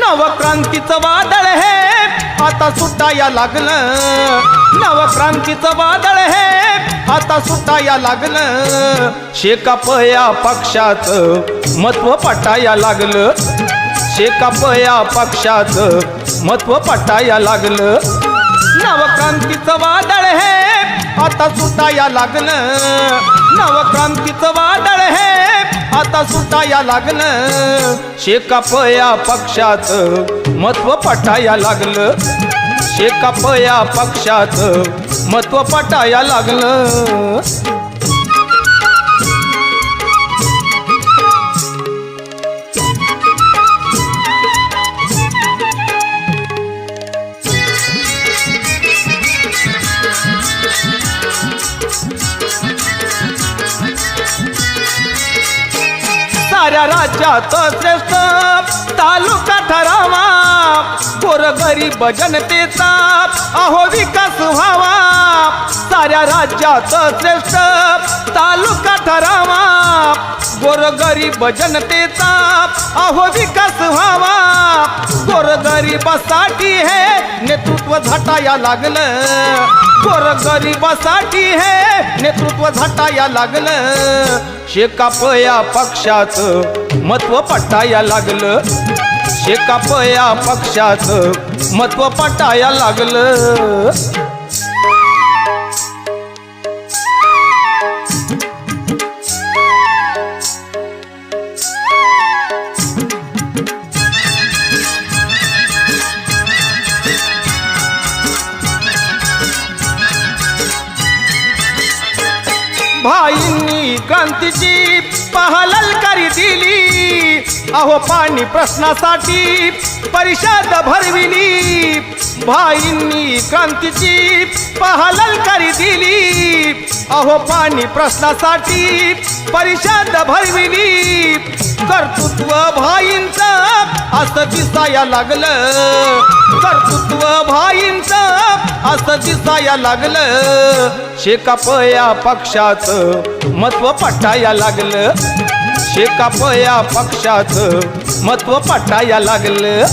नवक्रांतीचं वादळ हे। आता सुटाया लागलं. नवक्रांतीचं वादळ हे आता सुटाया लागलं. शेकापया पक्षाचं महत्त्व पटाया लागलं. शेकापया पक्षाचं महत्त्व पटाया लागलं. नवक्रांतीचं वादळ हे आता सुटाया लागलं. नवक्रांतीचं वादळ हे आता सुटाया लागलं. शेकापया पक्षाचं महत्त्व पटाया लागलं. शेकापया पक्षाचं महत्त्व पटाया लागलं. साऱ्या राज्यात श्रेष्ठ तालुका ठरावा. गोरगरीब जनतेचा. अहो विकास व्हावा. साऱ्या राज्यात श्रेष्ठ. तालुका ठरावा. गोरगरीब जनतेचा. अहो विकास व्हावा. गोरगरिबासाठी हे नेतृत्व झटाया लागलं. गोरगरिबासाठी हे नेतृत्व झटाया लागलं. शेकापया पक्षाचं महत्त्व पटाया लागलं. शेकापया पक्षाचं महत्त्व पटाया लागलं. भाई क्रांतीची पहाललकारी दिली. अहो पाणी प्रश्नासाठी परिषद भरविली. भाईंनी क्रांतीची पहाललकारी दिली. अहो पाणी प्रश्नासाठी परिषद भरविली. कर्तृत्व भाईंचं असं दिसाया लागलं. कर्तृत्व भाईंचं असं दिसाया लागलं. शेकापया पक्षाचं महत्त्व पटाया लागलं. शेकापया पक्षाचं महत्त्व पटाया लागलं.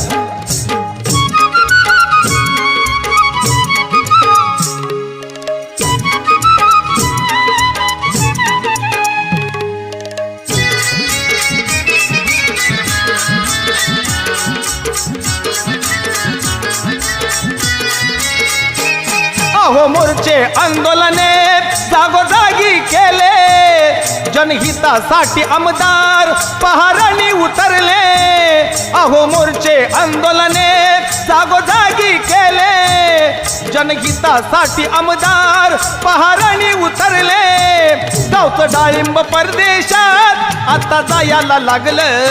अहो मोर्चे आंदोलने जागोजागी केले. जनहितासाठी आमदार पहाराणी उतरले. अहो मोर्चे आंदोलने जागोजागी केले. जनहितासाठी आमदार पहाराणी उतरले. गावचं डाळिंब परदेशात. आता जायला लागलं.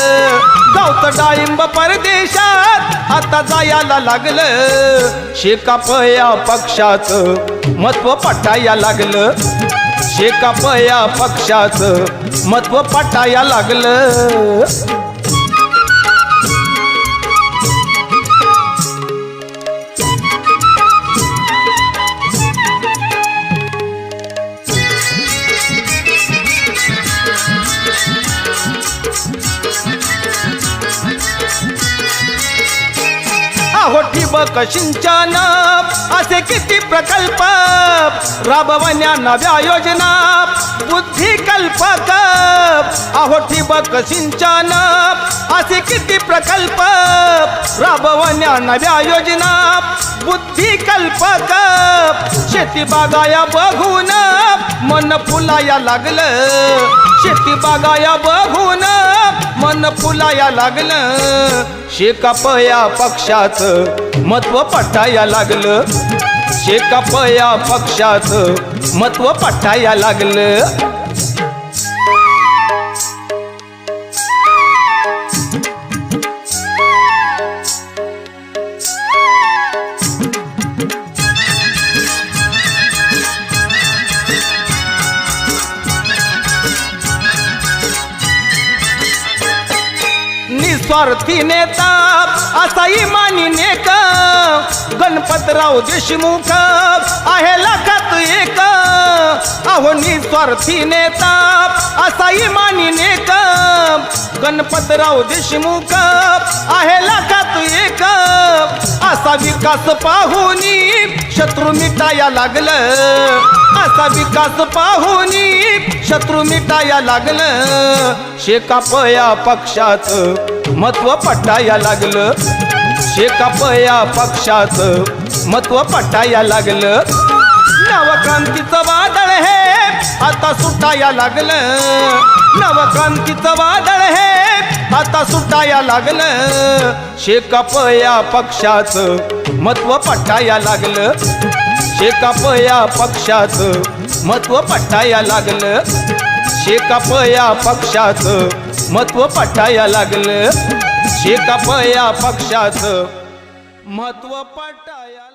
गावचं डाळिंब परदेशात. आता जायला लागलं. शेकापया पक्षाचं महत्त्व पटाया लागलं. शेकापया पक्षाचं महत्त्व पटाया लागलं. अहो सिंचन असे किती प्रकल्प राबवण्या नव्या योजना बुद्धी कल्पक अहो ठिबक सिंचन असे किती प्रकल्प राबवण्या नव्या योजना बुद्धी कल्पक शेती बागाया बघून मन फुलाया लागलं. शेती बागाया बघून मन फुलाया लागलं. शेकापया पक्षाचं महत्त्व पटाया लागलं. शेकापया पक्षाचं महत्त्व पटाया लागलं. स्वार्थी नेता असा इमानी नेक गणपतराव देशमुख आहे लाखात एक. अहो निस्वार्थी नेता असा इमानी नेक गणपतराव देशमुख आहे लाखात एक. असा विकास पाहुनी शत्रू मिटाया लागलं. असा विकास पाहुनी शत्रू मिटाया लागलं. शेकापया पक्षाचं महत्त्व पटाया लागलं. शेकापया पक्षाचं महत्त्व पटाया लागलं. नवक्रांतीचं वादळ हे आता सुटाया लागलं. नवक्रांतीचं वादळ हे आता सुटाया लागलं. शेकापया पक्षाचं महत्त्व पटाया लागलं. शेकापया पक्षाचं महत्त्व पटाया लागलं. शेकापया पक्षाचं महत्त्व पटाया लागलं. शेकापया पक्षाचं महत्त्व पटाया